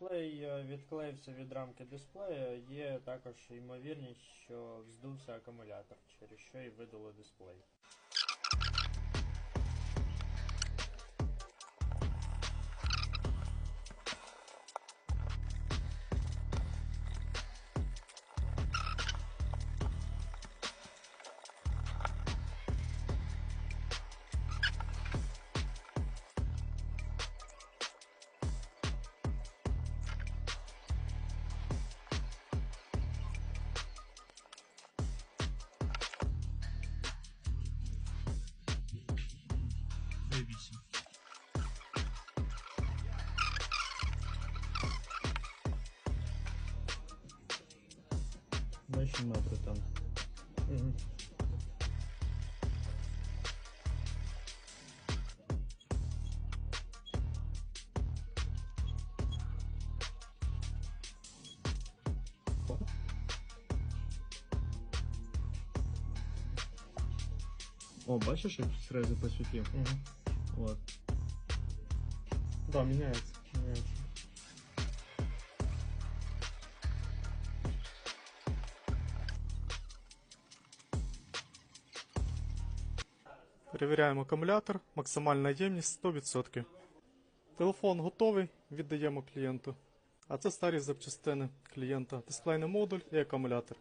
дисплей е, відклеївся від рамки дисплея, є також ймовірність, що вздувся акумулятор, через що і видало дисплей. Вивісім. Наші метри там. Угу. О, бачиш, як сразу посвітив? Угу. От. Да, міняється. міняється. Перевіряємо акумулятор, максимальна ємність 100%. Телефон готовий, віддаємо клієнту. А це старі запчастини клієнта, дисплейний модуль і акумулятор.